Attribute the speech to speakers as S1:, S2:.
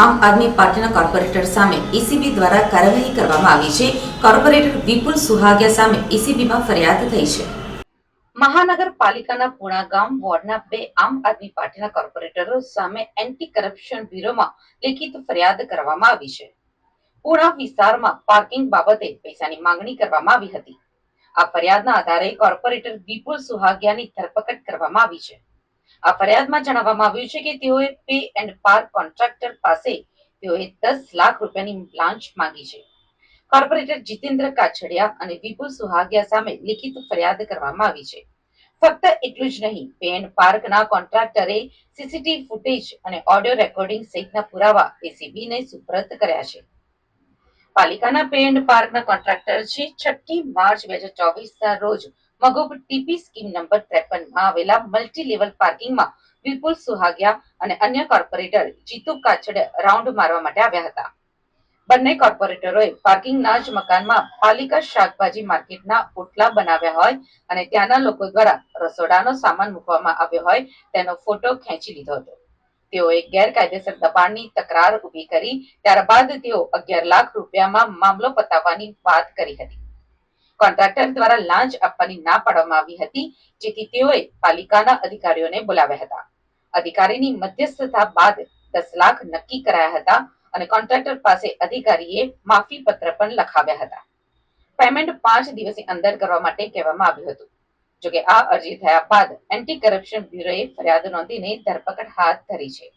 S1: આમ આદમી પાર્ટીના કોર્પોરેટર સામે ઈસીબી દ્વારા કાર્યવાહી કરવામાં આવી છે. કોર્પોરેટર વિપુલ સુહાગિયા સામે ઈસીબીમાં ફરિયાદ થઈ છે. મહાનગરપાલિકાના પુણા ગામ વોર્ડના બે આમ આદમી પાર્ટીના કોર્પોરેટરો સામે એન્ટી કરપ્શન બ્યુરોમાં લેખિત ફરિયાદ કરવામાં આવી છે. પુણા વિસ્તારમાં પાર્કિંગ બાબતે પૈસાની માંગણી કરવામાં આવી હતી. આ ફરિયાદના આધારે કોર્પોરેટર વિપુલ સુહાગિયાની ધરપકડ કરવામાં આવી છે. આ ફરિયાદમાં જણાવવામાં આવ્યું છે કે તેઓએ પે એન્ડ પાર્ક કોન્ટ્રાક્ટર પાસે તેઓએ દસ લાખ રૂપિયાની લાંચ માંગી છે. કોર્પોરેટર જીતેન્દ્ર કાછડિયા અને વિપુલ સુહાગિયા સામે લિખિત ફરિયાદ કરવામાં આવી છે. ફક્ત એટલું જ નહીં, પે એન્ડ પાર્કના કોન્ટ્રાક્ટરે સીસીટીવી ફૂટેજ અને ઓડિયો રેકોર્ડિંગ સહિતના પુરાવા એસીબીને સુપ્રત કર્યા છે. પાલિકાના પે એન્ડ પાર્કના કોન્ટ્રાક્ટર છે, છઠ્ઠી માર્ચ બે હજાર ચોવીસના રોજ મગોબ ટીપી સ્કીમ નંબર ત્રેપનમાં આવેલા મલ્ટી લેવલ પાર્કિંગમાં વિપુલ સુહાગિયા અને અન્ય કોર્પોરેટર જીતુ કાછડે રાઉન્ડ મારવા માટે આવ્યા હતા. બંને કોર્પોરેટરોએ પાર્કિંગના જ મકાનમાં પાલિકા શાકભાજી માર્કેટના ઓટલા બનાવ્યા હોય અને ત્યાંના લોકો દ્વારા રસોડાનો સામાન મૂકવામાં આવ્યો હોય તેનો ફોટો ખેંચી લીધો હતો. તેઓએ ગેરકાયદેસર દબાણની તકરાર ઊભી કરી, ત્યારબાદ તેઓ અગિયાર લાખ રૂપિયામાં મામલો પતાવવાની વાત કરી હતી. કોન્ટ્રાક્ટર દ્વારા લાંચ આપવાની ના પાડવામાં આવી હતી, જેથી તેઓએ પાલિકાના અધિકારીઓને બોલાવ્યા હતા. અધિકારીની મધ્યસ્થતા બાદ દસ લાખ નક્કી કરાયા હતા અને કોન્ટ્રાક્ટર પાસે અધિકારીએ માફી પત્ર પણ લખાવ્યા હતા. પેમેન્ટ પાંચ દિવસની અંદર કરવા માટે કહેવામાં આવ્યું હતું. જોકે આ અરજી થયા બાદ એન્ટી કરપ્શન બ્યુરોએ ફરિયાદ નોંધીને ધરપકડ હાથ ધરી છે.